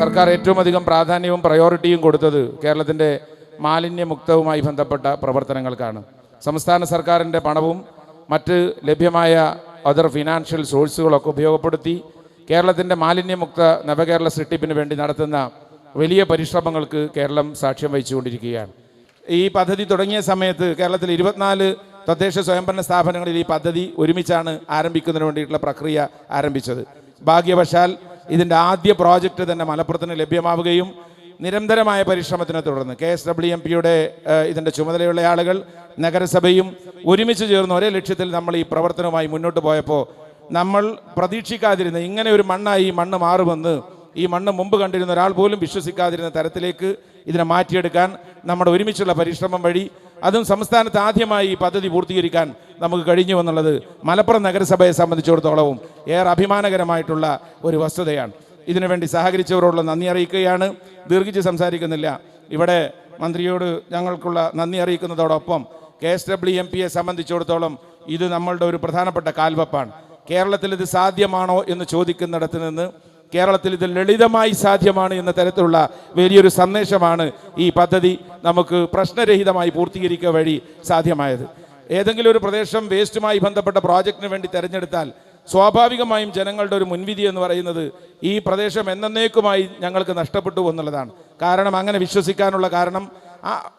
സർക്കാർ ഏറ്റവും അധികം പ്രാധാന്യവും പ്രയോറിറ്റിയും കൊടുത്തത് കേരളത്തിന്റെ മാലിന്യമുക്തവുമായി ബന്ധപ്പെട്ട പ്രവർത്തനങ്ങൾക്കാണ്. സംസ്ഥാന സർക്കാരിന്റെ പണവും മറ്റ് ലഭ്യമായ അതർ ഫിനാൻഷ്യൽ സോഴ്സുകളൊക്കെ ഉപയോഗപ്പെടുത്തി കേരളത്തിന്റെ മാലിന്യമുക്ത നവകേരള സൃഷ്ടിപ്പിന് വേണ്ടി നടത്തുന്ന വലിയ പരിശ്രമങ്ങൾക്ക് കേരളം സാക്ഷ്യം വഹിച്ചുകൊണ്ടിരിക്കുകയാണ്. ഈ പദ്ധതി തുടങ്ങിയ സമയത്ത് കേരളത്തിൽ ഇരുപത്തിനാല് തദ്ദേശ സ്വയംഭരണ സ്ഥാപനങ്ങളിൽ ഈ പദ്ധതി ഒരുമിച്ചാണ് ആരംഭിക്കുന്നതിന് വേണ്ടിയിട്ടുള്ള പ്രക്രിയ ആരംഭിച്ചത്. ഭാഗ്യവശാൽ ഇതിന്റെ ആദ്യ പ്രോജക്റ്റ് തന്നെ മലപ്പുറത്തിന് ലഭ്യമാവുകയും നിരന്തരമായ പരിശ്രമത്തിനെ തുടർന്ന് കെ എസ് ഡബ്ല്യു എം പിയുടെ ഇതിന്റെ ചുമതലയുള്ള ആളുകൾ നഗരസഭയും ഒരുമിച്ച് ചേർന്ന് ഒരേ ലക്ഷ്യത്തിൽ നമ്മൾ ഈ പ്രവർത്തനവുമായി മുന്നോട്ട് പോയപ്പോൾ നമ്മൾ പ്രതീക്ഷിക്കാതിരുന്ന ഇങ്ങനെ ഒരു മണ്ണായി ഈ മണ്ണ് മാറുമെന്ന് ഈ മണ്ണ് മുമ്പ് കണ്ടിരുന്ന ഒരാൾ പോലും വിശ്വസിക്കാതിരുന്ന തരത്തിലേക്ക് ഇതിനെ മാറ്റിയെടുക്കാൻ നമ്മുടെ ഒരുമിച്ചുള്ള പരിശ്രമം വഴി അതും സംസ്ഥാനത്ത് ആദ്യമായി ഈ പദ്ധതി പൂർത്തീകരിക്കാൻ നമുക്ക് കഴിഞ്ഞു എന്നുള്ളത് മലപ്പുറം നഗരസഭയെ സംബന്ധിച്ചിടത്തോളവും ഏറെ അഭിമാനകരമായിട്ടുള്ള ഒരു വസ്തുതയാണ്. ഇതിനുവേണ്ടി സഹകരിച്ചവരോടുള്ള നന്ദി അറിയിക്കുകയാണ്. ദീർഘിച്ച് സംസാരിക്കുന്നില്ല. ഇവിടെ മന്ത്രിയോട് ഞങ്ങൾക്കുള്ള നന്ദി അറിയിക്കുന്നതോടൊപ്പം കെ എസ് ഡബ്ല്യു എം പിയെ സംബന്ധിച്ചിടത്തോളം ഇത് നമ്മളുടെ ഒരു പ്രധാനപ്പെട്ട കാൽവപ്പാണ്. കേരളത്തിൽ ഇത് സാധ്യമാണോ എന്ന് ചോദിക്കുന്നിടത്ത് നിന്ന് കേരളത്തിൽ ഇത് ലളിതമായി സാധ്യമാണ് എന്ന തരത്തിലുള്ള വലിയൊരു സന്ദേശമാണ് ഈ പദ്ധതി നമുക്ക് പ്രശ്നരഹിതമായി പൂർത്തീകരിക്കുക വഴി സാധ്യമായത്. ഏതെങ്കിലും ഒരു പ്രദേശം വേസ്റ്റുമായി ബന്ധപ്പെട്ട പ്രോജക്റ്റിന് വേണ്ടി തിരഞ്ഞെടുത്താൽ സ്വാഭാവികമായും ജനങ്ങളുടെ ഒരു മുൻവിധി എന്ന് പറയുന്നത് ഈ പ്രദേശം എന്നേക്കുമായി ഞങ്ങൾക്ക് നഷ്ടപ്പെട്ടു എന്നുള്ളതാണ്. കാരണം അങ്ങനെ വിശ്വസിക്കാനുള്ള കാരണം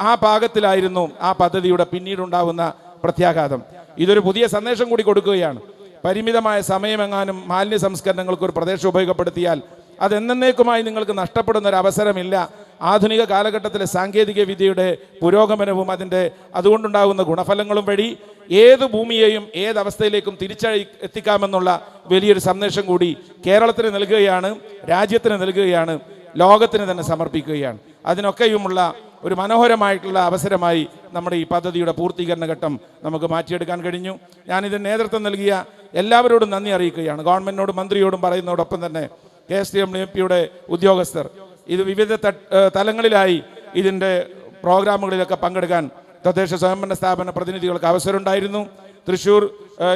ആ പാകത്തിലായിരുന്നു ആ പദ്ധതിയുടെ പിന്നീടുണ്ടാവുന്ന പ്രത്യാഘാതം. ഇതൊരു പുതിയ സന്ദേശം കൂടി കൊടുക്കുകയാണ്. പരിമിതമായ സമയമെങ്ങാനും മാലിന്യ സംസ്കരണങ്ങൾക്ക് ഒരു പ്രദേശം ഉപയോഗപ്പെടുത്തിയാൽ അതെന്നേക്കുമായി നിങ്ങൾക്ക് നഷ്ടപ്പെടുന്ന ഒരു അവസരമില്ല. ആധുനിക കാലഘട്ടത്തിലെ സാങ്കേതിക വിദ്യയുടെ പുരോഗമനവും അതിന്റെ അതുകൊണ്ടുണ്ടാകുന്ന ഗുണഫലങ്ങളും വഴി ഏത് ഭൂമിയെയും ഏതവസ്ഥയിലേക്കും തിരിച്ചഴി എത്തിക്കാമെന്നുള്ള വലിയൊരു സന്ദേശം കൂടി കേരളത്തിന് നൽകുകയാണ് രാജ്യത്തിന് നൽകുകയാണ് ലോകത്തിന് തന്നെ സമർപ്പിക്കുകയാണ്. അതിനൊക്കെയുമുള്ള ഒരു മനോഹരമായിട്ടുള്ള അവസരമായി നമ്മുടെ ഈ പദ്ധതിയുടെ പൂർത്തീകരണ ഘട്ടം നമുക്ക് മാറ്റിയെടുക്കാൻ കഴിഞ്ഞു. ഞാനിത് നേതൃത്വം നൽകിയ എല്ലാവരോടും നന്ദി അറിയിക്കുകയാണ്. ഗവൺമെന്റിനോടും മന്ത്രിയോടും പറയുന്നതോടൊപ്പം തന്നെ കെ എസ് എം എം പിയുടെ ഉദ്യോഗസ്ഥർ ഇത് വിവിധ തലങ്ങളിലായി ഇതിന്റെ പ്രോഗ്രാമുകളിലൊക്കെ പങ്കെടുക്കാൻ തദ്ദേശ സ്വയംഭരണ സ്ഥാപന പ്രതിനിധികൾക്ക് അവസരമുണ്ടായിരുന്നു. തൃശ്ശൂർ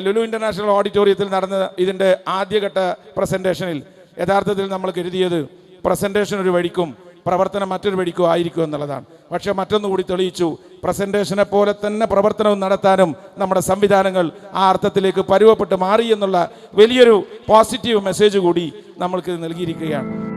ലുലു ഇന്റർനാഷണൽ ഓഡിറ്റോറിയത്തിൽ നടന്ന ഇതിന്റെ ആദ്യഘട്ട പ്രസന്റേഷനിൽ യഥാർത്ഥത്തിൽ നമ്മൾ കരുതിയത് പ്രസന്റേഷൻ ഒരു വഴിക്കും പ്രവർത്തനം മറ്റൊരു വഴിക്കോ ആയിരിക്കും എന്നുള്ളതാണ്. പക്ഷെ മറ്റൊന്നുകൂടി തെളിയിച്ചു. പ്രസന്റേഷനെ പോലെ തന്നെ പ്രവർത്തനവും നടത്താനും നമ്മുടെ സംവിധാനങ്ങൾ ആ അർത്ഥത്തിലേക്ക് പരുവപ്പെട്ട് മാറി എന്നുള്ള വലിയൊരു പോസിറ്റീവ് മെസ്സേജ് കൂടി നമ്മൾക്ക് നൽകിയിരിക്കുകയാണ്.